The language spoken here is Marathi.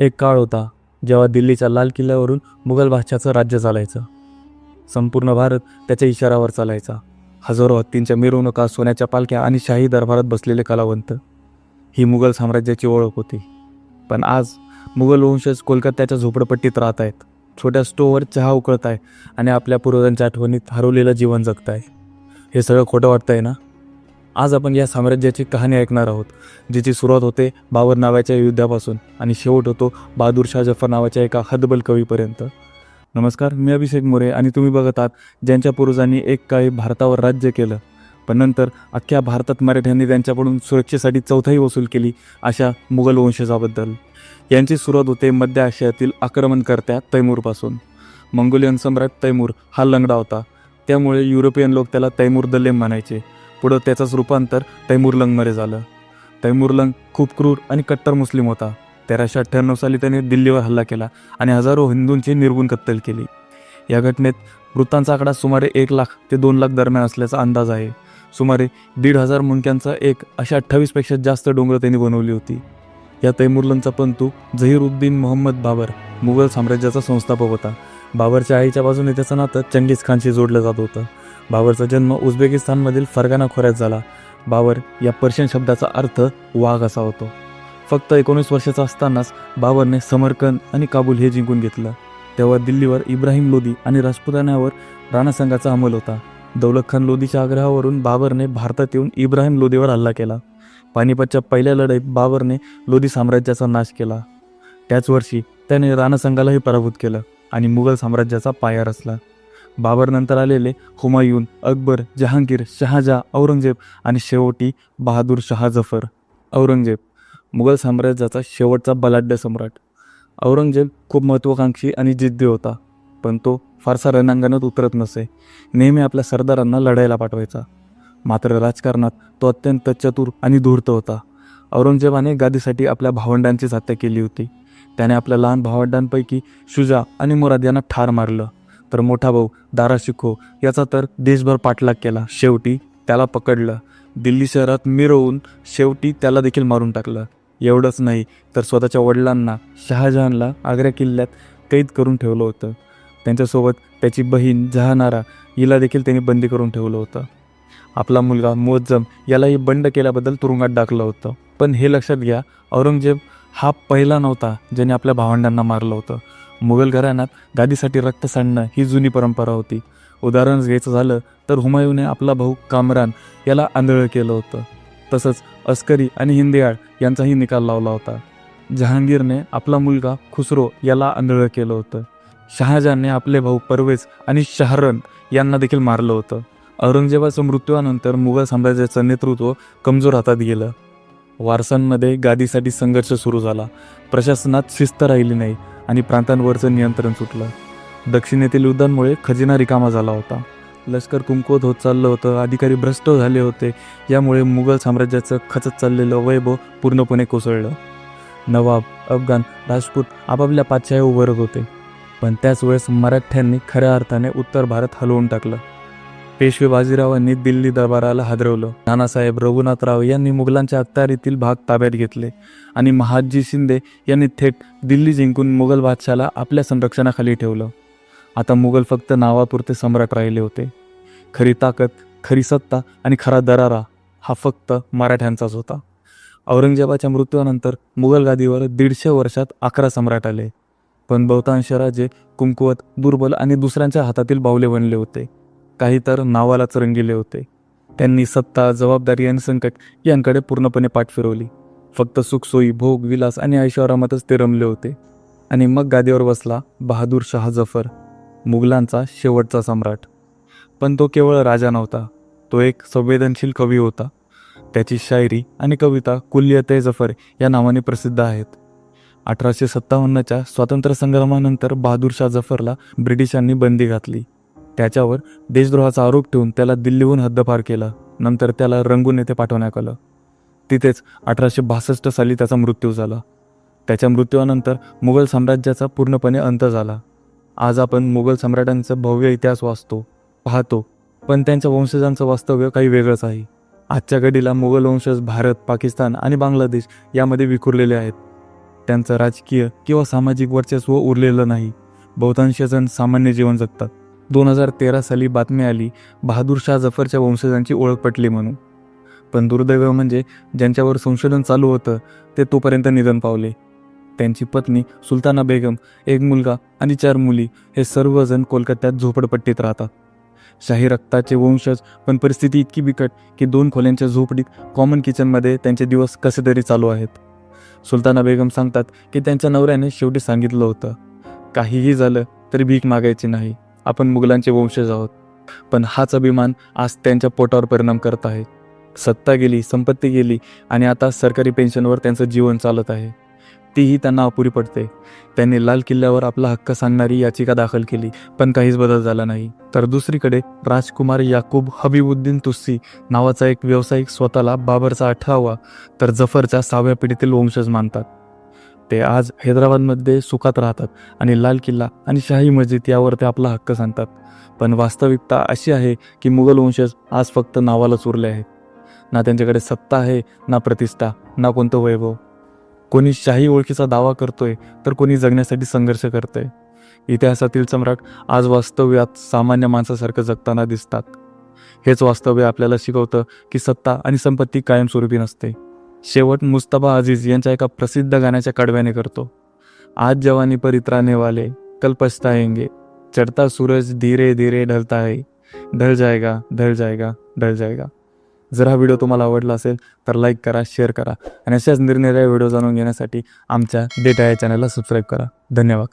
एक काळ होता जेव्हा दिल्लीच्या लाल किल्ल्यावरून मुघल बादशाचं राज्य चालायचं. संपूर्ण भारत त्याच्या इशारावर चालायचा. हजारो हत्तींच्या मिरवणुका सोन्याच्या पालख्या आणि शाही दरबारात बसलेले कलावंत. ही मुघल साम्राज्याची ओळख होती. पण आज मुघल वंशज कोलकात्याच्या झोपडपट्टीत राहत आहेत. छोट्या स्टोवर चहा उकळत आहे आणि आपल्या पूर्वजांच्या आठवणीत हरवलेलं जीवन जगत आहे हे सगळं खोटं वाटतंय ना? आज आपण या साम्राज्याची कहाणी ऐकणार आहोत जिची सुरुवात होते बाबर नावाच्या युद्धापासून आणि शेवट होतो बहादूर शाह जफर नावाच्या एका हदबल कवीपर्यंत. नमस्कार मी अभिषेक मोरे आणि तुम्ही बघत आहात ज्यांच्या पूर्वजांनी एक काळी भारतावर राज्य केलं. पण नंतर अख्ख्या भारतात मराठ्यांनी त्यांच्याकडून सुरक्षेसाठी चौथाही वसूल केली अशा मुघल वंशजाबद्दल. यांची सुरुवात होते मध्य आशियातील आक्रमणकर्त्या तैमूरपासून. मंगोलियन सम्राट तैमूर हा लंगडा होता. त्यामुळे युरोपियन लोक त्याला तैमूर दलेम म्हणायचे. पुढं त्याचंच रूपांतर तैमूरलंगमध्ये झालं. तैमूरलंग खूप क्रूर आणि कट्टर मुस्लिम होता. तेराशे अठ्ठ्याण्णव साली त्याने दिल्लीवर हल्ला केला आणि हजारो हिंदूंची निर्गुण कत्तल केली. या घटनेत मृतांचा आकडा सुमारे एक लाख ते दोन लाख दरम्यान असल्याचा अंदाज आहे. सुमारे दीड हजार मुंडक्यांचा एक अशा अठ्ठावीसपेक्षा जास्त डोंगर त्यांनी बनवली होती. या तैमूरलंगचा पंतू झहीरुद्दीन मोहम्मद बाबर मुघल साम्राज्याचा संस्थापक होता. बाबरच्या आईच्या बाजूने त्याचं नातं चंगीज खानशी जोडलं जात होतं. बाबरचा जन्म उझबेकिस्तानमधील फरगाना खोऱ्यात झाला. बाबर या पर्शियन शब्दाचा अर्थ वाघ असा होतो. फक्त एकोणीस वर्षाचा असतानाच बाबरने समरकंद आणि काबूल हे जिंकून घेतलं. तेव्हा दिल्लीवर इब्राहिम लोदी आणि राजपुतान्यावर राणासंघाचा अंमल होता. दौलत खान लोदीच्या आग्रहावरून बाबरने भारतात येऊन इब्राहिम लोदीवर हल्ला केला. पानिपतच्या पहिल्या लढाईत बाबरने लोदी साम्राज्याचा नाश केला. त्याच वर्षी त्याने राणासंघालाही पराभूत केलं आणि मुघल साम्राज्याचा पाया रचला. बाबरनंतर आलेले हुमायून अकबर जहांगीर शहाजहा औरंगजेब आणि शेवटी बहादूर शहा जफर. औरंगजेब मुघल साम्राज्याचा शेवटचा बलाढ्य सम्राट. औरंगजेब खूप महत्त्वाकांक्षी आणि जिद्दी होता पण तो फारसा रणांगणात उतरत नसे. नेहमी आपल्या सरदारांना लढायला पाठवायचा. मात्र राजकारणात तो अत्यंत चतुर आणि धूर्त होता. औरंगजेबाने गादीसाठी आपल्या भावंडांचीच हत्या केली होती. त्याने आपल्या लहान भावंडांपैकी शुजा आणि मुराद यांना ठार मारलं. तर मोठा भाऊ दारा शिखो याचा तर देशभर पाठलाग केला. शेवटी त्याला पकडलं. दिल्ली शहरात मिरवून शेवटी त्याला देखील मारून टाकलं. एवढंच नाही तर स्वतःच्या वडिलांना शहाजहानला आग्रा किल्ल्यात कैद करून ठेवलं होतं. त्यांच्यासोबत त्याची बहीण जहानारा हिला देखील त्यांनी बंदी करून ठेवलं होतं. आपला मुलगा मुअज्जम यालाही बंड केल्याबद्दल तुरुंगात टाकलं होतं. पण हे लक्षात घ्या औरंगजेब हा पहिला नव्हता ज्याने आपल्या भावंडांना मारलं होतं. मुघल घराण्यात गादीसाठी रक्त सांडणं ही जुनी परंपरा होती. उदाहरण घ्यायचं झालं तर हुमायूने आपला भाऊ कामरान याला आंधळं केलं होतं. तसंच अस्करी आणि हिंदियाळ यांचाही निकाल लावला होता. जहांगीरने आपला मुलगा खुसरो याला आंधळं केलं होतं. शहाजहानने आपले भाऊ परवेज आणि शहरन यांना देखील मारलं होतं. औरंगजेबाच्या मृत्यूनंतर मुघल साम्राज्याचं नेतृत्व कमजोर हातात गेलं. वारसांमध्ये गादीसाठी संघर्ष सुरू झाला. प्रशासनात शिस्त राहिली नाही. आणि प्रांतांवरचं नियंत्रण सुटलं. दक्षिणेतील युद्धांमुळे खजिना रिकामा झाला होता. लष्कर कुंकवत होत चाललं होतं अधिकारी भ्रष्ट झाले होते. यामुळे मुघल साम्राज्याचं खचत चाललेलं वैभव पूर्णपणे कोसळलं. नवाब अफगाण राजपूत आपापल्या पाचशाही उभारत होते. पण त्याच वेळेस मराठ्यांनी खऱ्या अर्थाने उत्तर भारत हलवून टाकलं. पेशवे बाजीरावांनी दिल्ली दरबाराला हादरवलं. नानासाहेब रघुनाथराव यांनी मुघलांच्या अखत्यारीतील भाग ताब्यात घेतले आणि महादजी शिंदे यांनी थेट दिल्ली जिंकून मुघल बादशाला आपल्या संरक्षणाखाली ठेवलं. आता मुघल फक्त नावापुरते सम्राट राहिले होते. खरी ताकद खरी सत्ता आणि खरा दरारा हा फक्त मराठ्यांचाच होता. औरंगजेबाच्या मृत्यूनंतर मुघल गादीवर दीडशे वर्षात अकरा सम्राट आले. पण बहुतांश राजे कुंकुवत दुर्बल आणि दुसऱ्यांच्या हातातील बावले बनले होते. काही तर नावालाच रंगिले होते. त्यांनी सत्ता जबाबदारी आणि संकट यांकडे पूर्णपणे पाठ फिरवली. फक्त सुखसोयी भोग विलास आणि ऐश्वरामातच ते रमले होते. आणि मग गादीवर बसला बहादूर शाह जफर मुघलांचा शेवटचा सम्राट. पण तो केवळ राजा नव्हता तो एक संवेदनशील कवी होता. त्याची शायरी आणि कविता कुल्यते जफर या नावाने प्रसिद्ध आहेत. अठराशे सत्तावन्नच्या स्वातंत्र्य संग्रामानंतर बहादूर शाह जफरला ब्रिटिशांनी बंदी घातली. त्याच्यावर देशद्रोहाचा आरोप ठेवून त्याला दिल्लीहून हद्दपार केला. नंतर त्याला रंगून येथे पाठवण्यात आलं. तिथेच अठराशे बासष्ट साली त्याचा मृत्यू झाला. त्याच्या मृत्यूनंतर मुघल साम्राज्याचा पूर्णपणे अंत झाला. आज आपण मुघल सम्राटांचा भव्य इतिहास वाचतो पाहतो पण त्यांच्या वंशजांचं वास्तव्य काही वेगळंच आहे. आजच्या घडीला मुघल वंशज भारत पाकिस्तान आणि बांगलादेश यामध्ये विखुरलेले आहेत. त्यांचं राजकीय किंवा सामाजिक वर्चस्व उरलेलं नाही. बहुतांश जण सामान्य जीवन जगतात. दोन हजार तेरा साली बातमी आली बहादूर शाह जफरच्या वंशजांची ओळख पटली म्हणून. पण दुर्दैव म्हणजे ज्यांच्यावर संशोधन चालू होतं ते तोपर्यंत निधन पावले. त्यांची पत्नी सुलताना बेगम एक मुलगा आणि चार मुली हे सर्वजण कोलकात्यात झोपडपट्टीत राहतात. शाही रक्ताचे वंशज पण परिस्थिती इतकी बिकट की दोन खोल्यांच्या झोपडीत कॉमन किचनमध्ये त्यांचे दिवस कसे तरी चालू आहेत. सुलताना बेगम सांगतात की त्यांच्या नवऱ्याने शेवटी सांगितलं होतं काहीही झालं तरी भीक मागायची नाही. आपण मुघलांचे वंशज आहोत. पण हाच अभिमान आज त्यांच्या पोटावर परिणाम करत आहे. सत्ता गेली संपत्ती गेली आणि आता सरकारी पेन्शनवर त्यांचं जीवन चालत आहे. तीही त्यांना अपुरी पडते. त्यांनी लाल किल्ल्यावर आपला हक्क सांगणारी याचिका दाखल केली पण काहीच बदल झाला नाही. तर दुसरीकडे राजकुमार याकूब हबीबुद्दीन तुस्सी नावाचा एक व्यावसायिक स्वतःला बाबरचा अठरावा तर जफरच्या सहाव्या पिढीतील वंशज मानतात. ते आज हैदराबादमध्ये सुखात राहतात आणि लाल किल्ला आणि शाही मस्जिद यावर ते आपला हक्क सांगतात. पण वास्तविकता अशी आहे की मुघल वंशज आज फक्त नावालाच उरले आहेत. ना त्यांच्याकडे सत्ता आहे ना प्रतिष्ठा ना कोणतं वैभव. कोणी शाही ओळखीचा दावा करतोय तर कोणी जगण्यासाठी संघर्ष करतोय. इतिहासातील सम्राट आज वास्तव्यात सामान्य माणसासारखं जगताना दिसतात. हेच वास्तव्य आपल्याला शिकवतं की सत्ता आणि संपत्ती कायमस्वरूपी नसते. शेवट मुस्तफा अजीज यांच्या एका प्रसिद्ध गाण्याच्या कडव्याने करतो. आज जवानी पर इतराने वाले कल पछताएंगे चढ़ता सूरज धीरे धीरे ढलता आहे ढल जायगा ढल जाएगा ढल जाएगा. जर हा व्हिडिओ तुम्हाला आवडला असेल तर लाईक करा शेअर करा. आणि अशाच निरनिराळ्या व्हिडिओ जाणून घेण्यासाठी आमच्या डेटा या चॅनलला सबस्क्राईब करा. धन्यवाद.